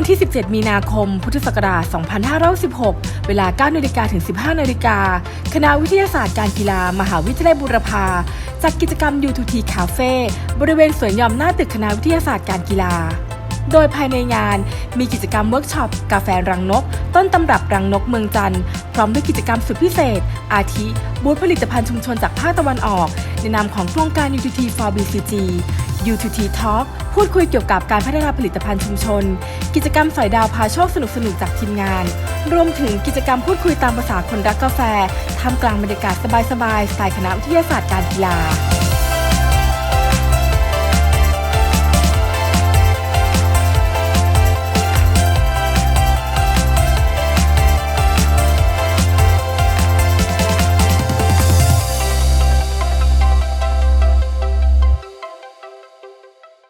วันที่ 17 มีนาคม พุทธศักราช 2516 เวลา 9นาฬิกาถึง 15นาฬิกา คณะวิทยาศาสตร์การกีฬา มหาวิทยาลัยบูรพา จัดกิจกรรม U2T Cafe บริเวณสวนหย่อมหน้าตึกคณะวิทยาศาสตร์การกีฬา โดยภายในงานมีกิจกรรมเวิร์กช็อป กาแฟรังนก ต้นตำรับรังนกเมืองจันทร์ พร้อมด้วยกิจกรรมสุดพิเศษ อาทิบูธผลิตภัณฑ์ชุมชนจากภาคตะวันออก ในนามของโครงการ U2T for BCG U2T Talk พูดคุยเกี่ยวกับการพัฒนาผลิตภัณฑ์ชุมชน กิจกรรมสอยดาวพาโชคสนุกสนุกจากทีมงาน รวมถึงกิจกรรมพูดคุยตามภาษาคนรักกาแฟท่ามกลางบรรยากาศสบายๆสไตล์คณะวิทยาศาสตร์การกีฬา